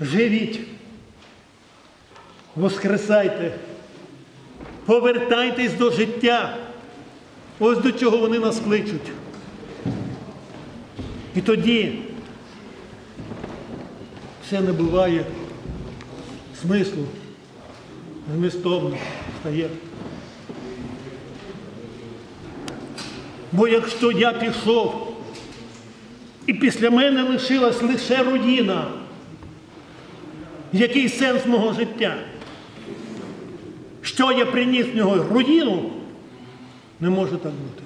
Живіть, воскресайте, повертайтесь до життя. Ось до чого вони нас кличуть. І тоді все набуває смислу, змістовно стає. Бо якщо я пішов, і після мене лишилась лише руїна, який сенс мого життя? Що я приніс в нього руїну? Не може так бути.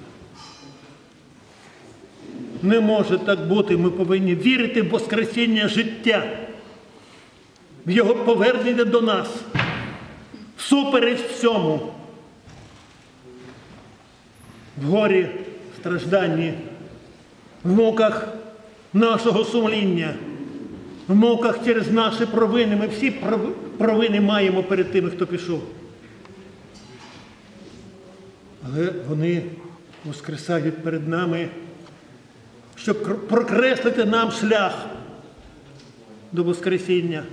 Не може так бути. Ми повинні вірити в Воскресіння життя, в Його повернення до нас, всупереч всьому. В горі, стражданні, в муках нашого сумління, в муках через наші провини. Ми всі провини маємо перед тими, хто пішов. Але вони воскресають перед нами, щоб прокреслити нам шлях до Воскресіння.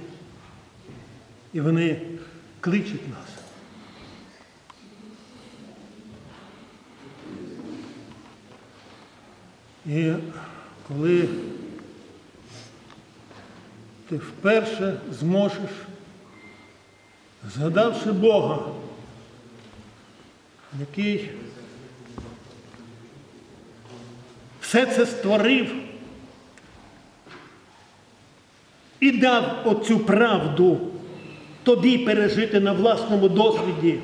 І вони кличуть нас. І коли ти вперше зможеш, згадавши Бога, який все це створив і дав оцю правду тобі пережити на власному досвіді,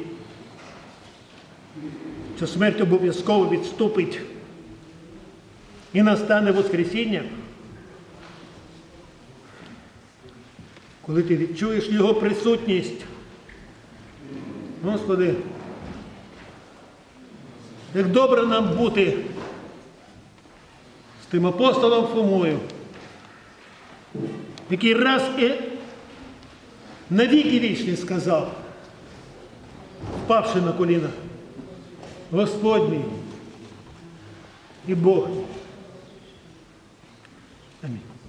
що смерть обов'язково відступить і настане Воскресіння, коли ти відчуєш Його присутність, Господи, як добре нам бути з тим апостолом Фомою, який раз і навіки вічні сказав, впавши на коліна, Господній і Бог. Амінь.